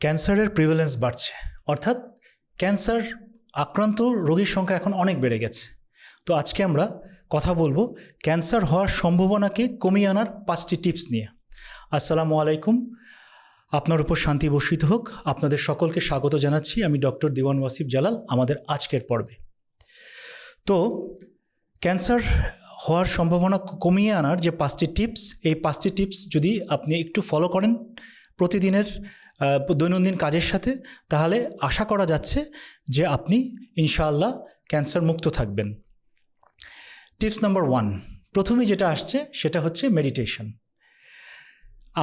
ক্যান্সারের প্রিভ্যালেন্স বাড়ছে। অর্থাৎ ক্যান্সার আক্রান্ত রোগীর সংখ্যা এখন অনেক বেড়ে গেছে। তো আজকে আমরা কথা বলব ক্যান্সার হওয়ার সম্ভাবনাকে কমিয়ে আনার পাঁচটি টিপস নিয়ে। আসসালামু আলাইকুম। আপনার উপর শান্তি বর্ষিত হোক। আপনাদের সকলকে স্বাগত জানাচ্ছি। আমি ডক্টর দিওয়ান ওয়াসিফ জালাল, আমাদের আজকের পর্বে। তো ক্যান্সার হওয়ার সম্ভাবনা কমিয়ে আনার যে পাঁচটি টিপস এই পাঁচটি টিপস যদি আপনি একটু ফলো করেন, প্রতিদিনের দৈনন্দিন কাজের সাথে, তাহলে আশা করা যাচ্ছে যে আপনি ইনশাআল্লাহ ক্যান্সার মুক্ত থাকবেন। টিপস নাম্বার ওয়ান প্রথমে যেটা আসছে সেটা হচ্ছে মেডিটেশন।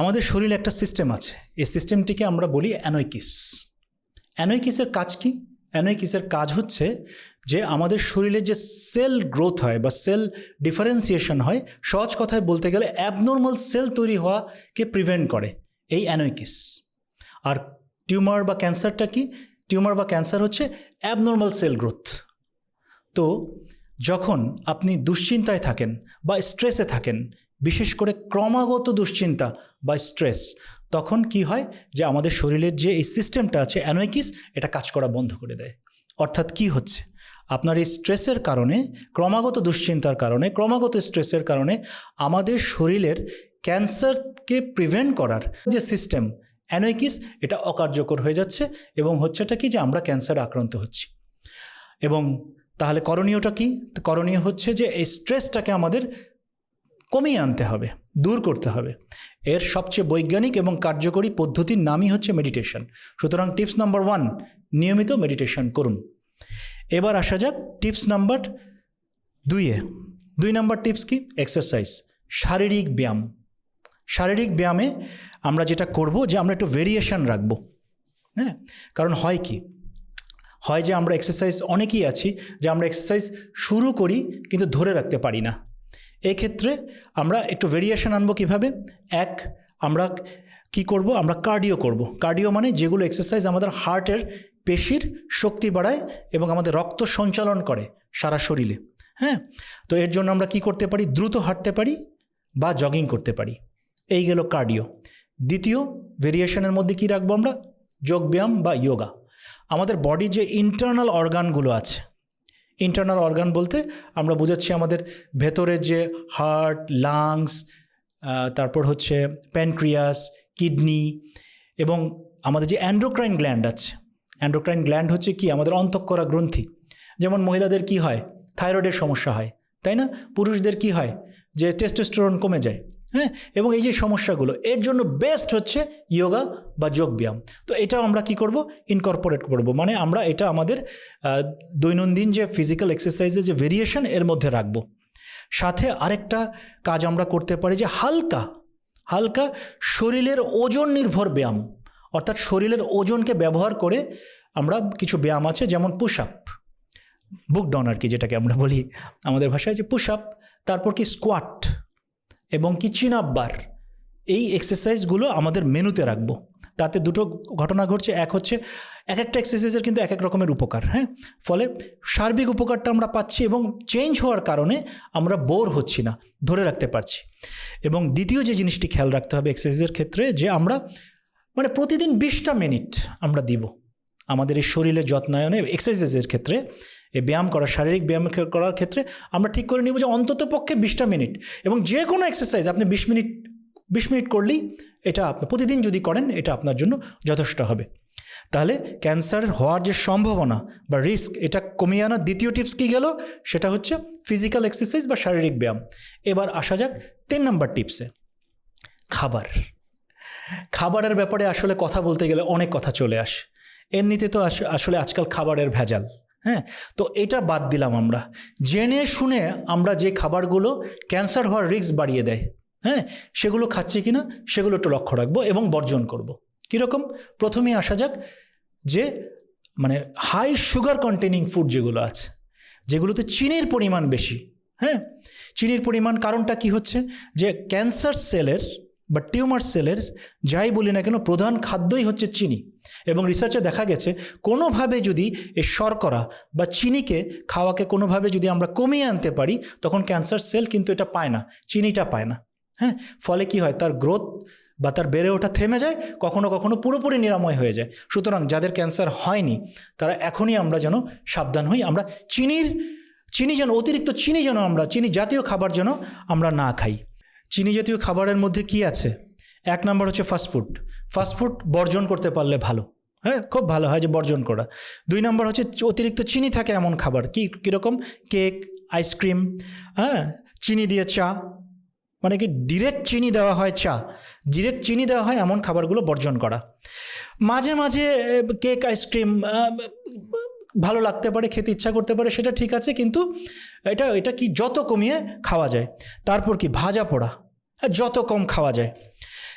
আমাদের শরীরে একটা সিস্টেম আছে, এই সিস্টেমটিকে আমরা বলি অ্যানয়কিস অ্যানোইকিসের কাজ কি? অ্যানয়কিসের কাজ হচ্ছে যে আমাদের শরীরে যে সেল গ্রোথ হয় বা সেল ডিফারেন্সিয়েশন হয়, সহজ কথায় বলতে গেলে অ্যাবনর্মাল সেল তৈরি হওয়াকে প্রিভেন্ট করে, এই অ্যানয়কিস আর টিউমার বা ক্যান্সারটা কি? টিউমার বা ক্যান্সার হচ্ছে অ্যাবনর্মাল সেল গ্রোথ তো যখন আপনি দুশ্চিন্তায় থাকেন বা স্ট্রেসে থাকেন, বিশেষ করে ক্রমাগত দুশ্চিন্তা বা স্ট্রেস তখন কি হয় যে আমাদের শরীরের যে এই সিস্টেমটা আছে অ্যানয়কিস এটা কাজ করা বন্ধ করে দেয়। অর্থাৎ কি হচ্ছে? আপনার এই স্ট্রেসের কারণে, ক্রমাগত দুশ্চিন্তার কারণে, ক্রমাগত স্ট্রেসের কারণে আমাদের শরীরের ক্যান্সারকে প্রিভেন্ট করার যে সিস্টেম অ্যানয়কিস এটা অকার্যকর হয়ে যাচ্ছে এবং হচ্ছেটা কি যে আমরা ক্যান্সারে আক্রান্ত হচ্ছি। এবং তাহলে করণীয়টা কি? করণীয় হচ্ছে যে এই স্ট্রেসটাকে আমাদের কমিয়ে আনতে হবে, দূর করতে হবে। এর সবচেয়ে বৈজ্ঞানিক এবং কার্যকরী পদ্ধতির নামই হচ্ছে মেডিটেশন। সুতরাং টিপস নাম্বার ওয়ান, নিয়মিত মেডিটেশন করুন। এবার আসা যাক টিপস নাম্বার দুইয়ে। দুই নাম্বার টিপস কি? এক্সারসাইজ, শারীরিক ব্যায়াম। শারীরিক ব্যায়ামে আমরা যেটা করব যে আমরা একটু ভেরিয়েশন রাখব। হ্যাঁ? কারণ হয় কি? হয় যে আমরা এক্সারসাইজ অনেকেই আছি যে আমরা এক্সারসাইজ শুরু করি কিন্তু ধরে রাখতে পারি না। এক্ষেত্রে আমরা একটু ভেরিয়েশন আনব কীভাবে? এক, আমরা কি করব? আমরা কার্ডিও করব। কার্ডিও মানে যেগুলো এক্সারসাইজ আমাদের হার্টের পেশির শক্তি বাড়ায় এবং আমাদের রক্ত সঞ্চালন করে সারা শরীরে। হ্যাঁ? তো এর জন্য আমরা কি করতে পারি? দ্রুত হাঁটতে পারি বা জগিং করতে পারি। এই গেল কার্ডিও দ্বিতীয় ভেরিয়েশনের মধ্যে কি রাখব আমরা? যোগব্যায়াম বা যোগা আমাদের বডির যে ইন্টারনাল অর্গানগুলো আছে ইন্টারনাল অর্গান বলতে আমরা বোঝাচ্ছি আমাদের ভেতরের যে হার্ট লাংস তারপর হচ্ছে প্যানক্রিয়াস কিডনি এবং আমাদের যে অ্যান্ড্রোক্রাইন গ্ল্যান্ড আছে। অ্যান্ড্রোক্রাইন গ্ল্যান্ড হচ্ছে কি? আমাদের অন্তঃকরা গ্রন্থি। যেমন মহিলাদের কি হয়? থাইরয়েডের সমস্যা হয়, তাই না? পুরুষদের কি হয়? যে টেস্টোস্টেরন কমে যায়। হ্যাঁ? এবং এই যে সমস্যাগুলো, এর জন্য বেস্ট হচ্ছে যোগা বা যোগব্যায়াম তো এটাও আমরা কি করব? ইনকর্পোরেট করব। মানে আমরা এটা আমাদের দৈনন্দিন যে ফিজিক্যাল এক্সারসাইজের যে ভেরিয়েশন এর মধ্যে রাখব। সাথে আরেকটা কাজ আমরা করতে পারি যে হালকা হালকা শরীরের ওজন নির্ভর ব্যায়াম। অর্থাৎ শরীরের ওজনকে ব্যবহার করে আমরা কিছু ব্যায়াম আছে, যেমন পুশ আপ বুক ডাউন আর কি, যেটাকে আমরা বলি আমাদের ভাষায় যে পুশ আপ তারপর কি স্কোয়াট এবং কি চিন আপ বার এই এক্সারসাইজগুলো আমাদের মেনুতে রাখব। তাতে দুটো ঘটনা ঘটছে, এক হচ্ছে এক একটা এক্সারসাইজের কিন্তু এক এক রকমের উপকার হ্যাঁ? ফলে সার্বিক উপকারটা আমরা পাচ্ছি এবং চেঞ্জ হওয়ার কারণে আমরা বোর হচ্ছি না, ধরে রাখতে পারছি। এবং দ্বিতীয় যে জিনিসটি খেয়াল রাখতে হবে এক্সারসাইজের ক্ষেত্রে, যে আমরা মানে প্রতিদিন বিশটা মিনিট আমরা দিব আমাদের এই শরীরের যত্নায়নে এক্সারসাইজের ক্ষেত্রে। এই ব্যায়াম করা, শারীরিক ব্যায়াম করার ক্ষেত্রে আমরা ঠিক করে নিব যে অন্তত পক্ষে বিশটা মিনিট এবং যে কোনো এক্সারসাইজ আপনি বিশ মিনিট বিশ মিনিট করলেই এটা আপনি, প্রতিদিন যদি করেন এটা আপনার জন্য যথেষ্ট হবে। তাহলে ক্যান্সার হওয়ার যে সম্ভাবনা বা রিস্ক এটা কমিয়ে আনার দ্বিতীয় টিপস কী গেল? সেটা হচ্ছে ফিজিক্যাল এক্সারসাইজ বা শারীরিক ব্যায়াম। এবার আসা যাক তিন নম্বর টিপসে খাবার। খাবারের ব্যাপারে আসলে কথা বলতে গেলে অনেক কথা চলে আসে। এমনিতে তো আস- আসলে আজকাল খাবারের ভেজাল। হ্যাঁ? তো এটা বাদ দিলাম আমরা। জেনে শুনে আমরা যে খাবারগুলো ক্যান্সার হওয়ার রিস্ক বাড়িয়ে দেয় হ্যাঁ? সেগুলো খাচ্ছি কিনা, সেগুলো একটু লক্ষ্য রাখব এবং বর্জন করব। কীরকম? প্রথমেই আসা যাক যে মানে হাই সুগার কন্টেনিং ফুড যেগুলো আছে, যেগুলোতে চিনির পরিমাণ বেশি হ্যাঁ? চিনির পরিমাণ কারণটা কি হচ্ছে? যে ক্যান্সার সেলের বা টিউমার সেলের, যাই বলি না কেন, প্রধান খাদ্যই হচ্ছে চিনি। এবং রিসার্চে দেখা গেছে, কোনোভাবে যদি এই শর্করা বা চিনিকে খাওয়াকে কোনোভাবে যদি আমরা কমিয়ে আনতে পারি, তখন ক্যান্সার সেল কিন্তু এটা পায় না, চিনিটা পায় না। হ্যাঁ? ফলে কি হয়? তার গ্রোথ বা তার বেড়ে ওঠা থেমে যায়, কখনো কখনো পুরোপুরি নিরাময় হয়ে যায়। সুতরাং যাদের ক্যান্সার হয়নি, তারা এখনই আমরা যেন সাবধান হই, আমরা চিনির, চিনি যেন, অতিরিক্ত চিনি যেন আমরা, চিনি জাতীয় খাবার যেন আমরা না খাই। চিনি জাতীয় খাবারের মধ্যে কি আছে? এক নম্বর হচ্ছে ফাস্টফুড ফাস্টফুড বর্জন করতে পারলে ভালো। হ্যাঁ খুব ভালো হয় যে বর্জন করা। দুই নম্বর হচ্ছে অতিরিক্ত চিনি থাকে এমন খাবার। কি, কীরকম? কেক আইসক্রিম হ্যাঁ চিনি দিয়ে চা। মানে কি ডিরেক্ট চিনি দেওয়া হয় চা। ডিরেক্ট চিনি দেওয়া হয় এমন খাবারগুলো বর্জন করা। মাঝে মাঝে কেক আইসক্রিম ভালো লাগতে পারে খেতে ইচ্ছা করতে পারে সেটা ঠিক আছে কিন্তু এটা এটা কি যত কমিয়ে খাওয়া যায়? তারপর কি ভাজা পোড়া? হ্যাঁ, যত কম খাওয়া যায়।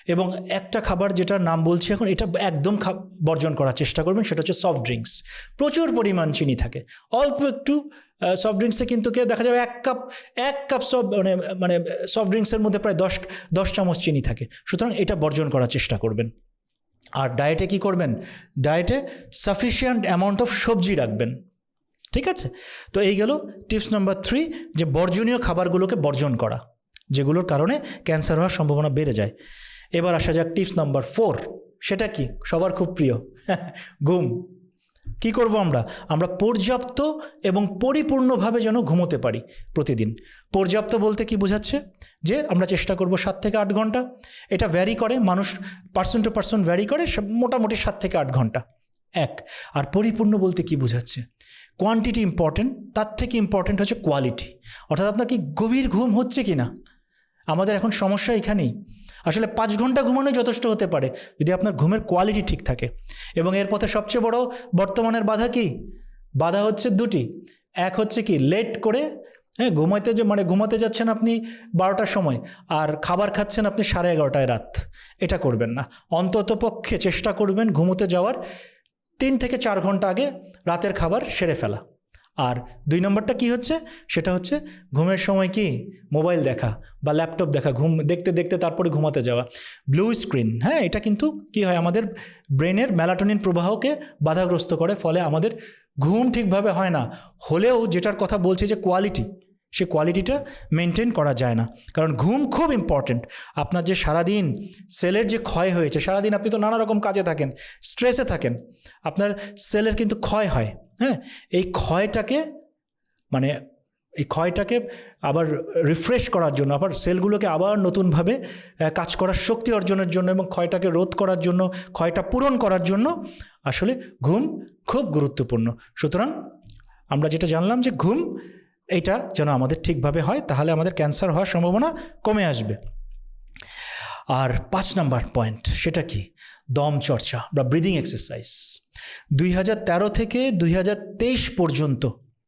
এবং একটা খাবার যেটার নাম বলছি এখন এটা একদম বর্জন করার চেষ্টা করবেন সেটা হচ্ছে সফট ড্রিঙ্কস প্রচুর পরিমাণ চিনি থাকে। অল্প একটু সফট ড্রিঙ্কসে কিন্তু কে দেখা যাবে এক কাপ এক কাপ সব মানে মানে সফট ড্রিঙ্কসের মধ্যে প্রায় দশ দশ চামচ চিনি থাকে। সুতরাং এটা বর্জন করার চেষ্টা করবেন। আর ডায়েটে কি করবেন? ডায়েটে সাফিসিয়েন্ট অ্যামাউন্ট অফ সবজি রাখবেন। ঠিক আছে? তো এই গেল টিপস নাম্বার থ্রি যে বর্জনীয় খাবারগুলোকে বর্জন করা, যেগুলোর কারণে ক্যান্সার হওয়ার সম্ভাবনা বেড়ে যায়। এবার আসা যাক টিপস নাম্বার ফোর সেটা কি? সবার খুব প্রিয়। ঘুম। কি করব আমরা? আমরা পর্যাপ্ত এবং পরিপূর্ণভাবে যেন ঘুমোতে পারি প্রতিদিন। পর্যাপ্ত বলতে কি বোঝাচ্ছে? যে আমরা চেষ্টা করব সাত থেকে আট ঘণ্টা। এটা ভ্যারি করে, মানুষ পার্সন টু পার্সন ভ্যারি করে মোটামুটি সাত থেকে আট ঘণ্টা। এক, আর পরিপূর্ণ বলতে কি বোঝাচ্ছে? কোয়ান্টিটি ইম্পর্টেন্ট তার থেকে ইম্পর্টেন্ট হচ্ছে কোয়ালিটি অর্থাৎ আপনার কি গভীর ঘুম হচ্ছে কি না আমাদের এখন সমস্যা এখানেই। আসলে পাঁচ ঘণ্টা ঘুমানোই যথেষ্ট হতে পারে, যদি আপনার ঘুমের কোয়ালিটি ঠিক থাকে। এবং এর পথে সবচেয়ে বড় বর্তমানের বাধা কি? বাধা হচ্ছে দুটি। এক হচ্ছে কি লেট করে হ্যাঁ ঘুমাইতে যে মানে ঘুমাতে যাচ্ছেন আপনি বারোটার সময়, আর খাবার খাচ্ছেন আপনি সাড়ে এগারোটায় রাত। এটা করবেন না। অন্তত পক্ষে চেষ্টা করবেন ঘুমোতে যাওয়ার তিন থেকে চার ঘণ্টা আগে রাতের খাবার সেরে ফেলা। আর দুই নম্বরটা কি হচ্ছে? সেটা হচ্ছে ঘুমের সময় কি? মোবাইল দেখা বা ল্যাপটপ দেখা, ঘুম দেখতে দেখতে তারপরে ঘুমাতে যাওয়া। ব্লু স্ক্রিন হ্যাঁ এটা কিন্তু কি হয়? আমাদের ব্রেনের ম্যালাটোনিন প্রবাহকে বাধাগ্রস্ত করে, ফলে আমাদের ঘুম ঠিকভাবে হয় না। হলেও যেটার কথা বলছি যে কোয়ালিটি সে কোয়ালিটিটা মেনটেন করা যায় না। কারণ ঘুম খুব ইম্পর্ট্যান্ট আপনার যে সারাদিন সেলের যে ক্ষয় হয়েছে, সারাদিন আপনি তো নানা রকম কাজে থাকেন স্ট্রেসে থাকেন, আপনার সেলের কিন্তু ক্ষয় হয় হ্যাঁ? এই ক্ষয়টাকে মানে এই ক্ষয়টাকে আবার রিফ্রেশ করার জন্য, আবার সেলগুলোকে আবার নতুনভাবে কাজ করার শক্তি অর্জনের জন্য এবং ক্ষয়টাকে রোধ করার জন্য, ক্ষয়টা পূরণ করার জন্য আসলে ঘুম খুব গুরুত্বপূর্ণ। সুতরাং আমরা যেটা জানলাম যে ঘুম এইটা যেন আমাদের ঠিকভাবে হয়, তাহলে আমাদের ক্যান্সার হওয়ার সম্ভাবনা কমে আসবে। আর পাঁচ নাম্বার পয়েন্ট, সেটা কি? দম চর্চা বা ব্রিদিং এক্সারসাইজ। দুই হাজার তেরো থেকে দুই হাজার তেইশ পর্যন্ত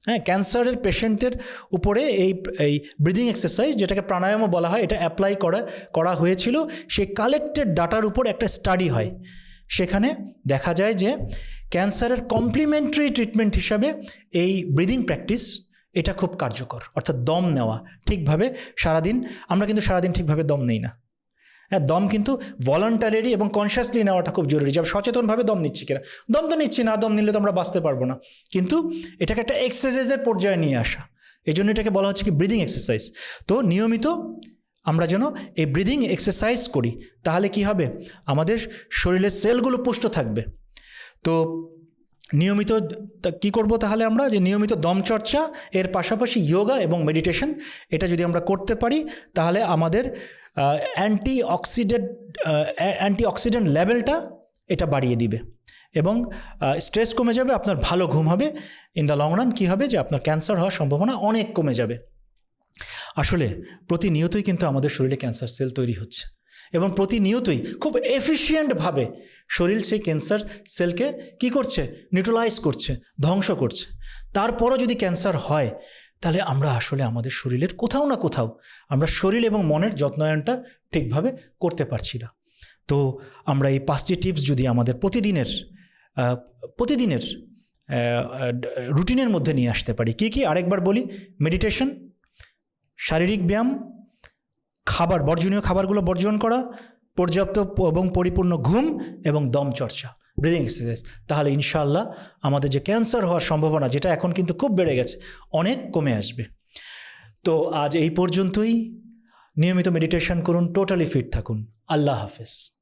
হ্যাঁ ক্যান্সারের পেশেন্টের উপরে এই এই ব্রিদিং এক্সারসাইজ, যেটাকে প্রাণায়ামও বলা হয়, এটা অ্যাপ্লাই করা করা হয়েছিল। সেই কালেক্টেড ডাটার উপর একটা স্টাডি হয়। সেখানে দেখা যায় যে ক্যান্সারের কমপ্লিমেন্টারি ট্রিটমেন্ট হিসাবে এই ব্রিদিং প্র্যাকটিস এটা খুব কার্যকর। অর্থাৎ দম নেওয়া ঠিকভাবে সারাদিন, আমরা কিন্তু সারাদিন ঠিকভাবে দম নেই না। হ্যাঁ দম কিন্তু ভলান্টারি এবং কনসিয়াসলি নেওয়াটা খুব জরুরি। যে সচেতনভাবে দম নিচ্ছি কিনা। দম তো নিচ্ছি না, দম নিলে তো আমরা বাঁচতে পারব না। কিন্তু এটাকে একটা এক্সারসাইজের পর্যায়ে নিয়ে আসা। এই জন্য এটাকে বলা হচ্ছে কি ব্রিদিং এক্সারসাইজ তো নিয়মিত আমরা যেন এই ব্রিদিং এক্সারসাইজ করি, তাহলে কি হবে? আমাদের শরীরের সেলগুলো পুষ্ট থাকবে। তো নিয়মিত কি করব তাহলে আমরা? যে নিয়মিত দমচর্চা এর পাশাপাশি যোগা এবং মেডিটেশন এটা যদি আমরা করতে পারি, তাহলে আমাদের অ্যান্টি অক্সিডেন্ট অ্যান্টি অক্সিডেন্ট লেভেলটা এটা বাড়িয়ে দিবে। এবং স্ট্রেস কমে যাবে, আপনার ভালো ঘুম হবে। ইন দ্য লং রান কী হবে? যে আপনার ক্যান্সার হওয়ার সম্ভাবনা অনেক কমে যাবে। আসলে প্রতিনিয়তই কিন্তু আমাদের শরীরে ক্যান্সার সেল তৈরি হচ্ছে। এবং প্রতিনিয়তই খুব এফিসিয়েন্টভাবে শরীর সেই ক্যান্সার সেলকে কি করছে? নিউট্রালাইজ করছে, ধ্বংস করছে। তারপরও যদি ক্যান্সার হয়, তাহলে আমরা আসলে আমাদের শরীরের কোথাও না কোথাও আমরা শরীর এবং মনের যত্নায়নটা ঠিকভাবে করতে পারছি না। তো আমরা এই পাঁচটি টিপস যদি আমাদের প্রতিদিনের প্রতিদিনের রুটিনের মধ্যে নিয়ে আসতে পারি। কী কী? আরেকবার বলি মেডিটেশন শারীরিক ব্যায়াম খাবার, বর্জনীয় খাবারগুলো বর্জন করা, পর্যাপ্ত এবং পরিপূর্ণ ঘুম এবং দমচর্চা ব্রিদিং এক্সারসাইজ তাহলে ইনশাল্লাহ আমাদের যে ক্যান্সার হওয়ার সম্ভাবনা, যেটা এখন কিন্তু খুব বেড়ে গেছে, অনেক কমে আসবে। তো আজ এই পর্যন্তই। নিয়মিত মেডিটেশন করুন টোটালি ফিট থাকুন। আল্লাহ হাফেজ।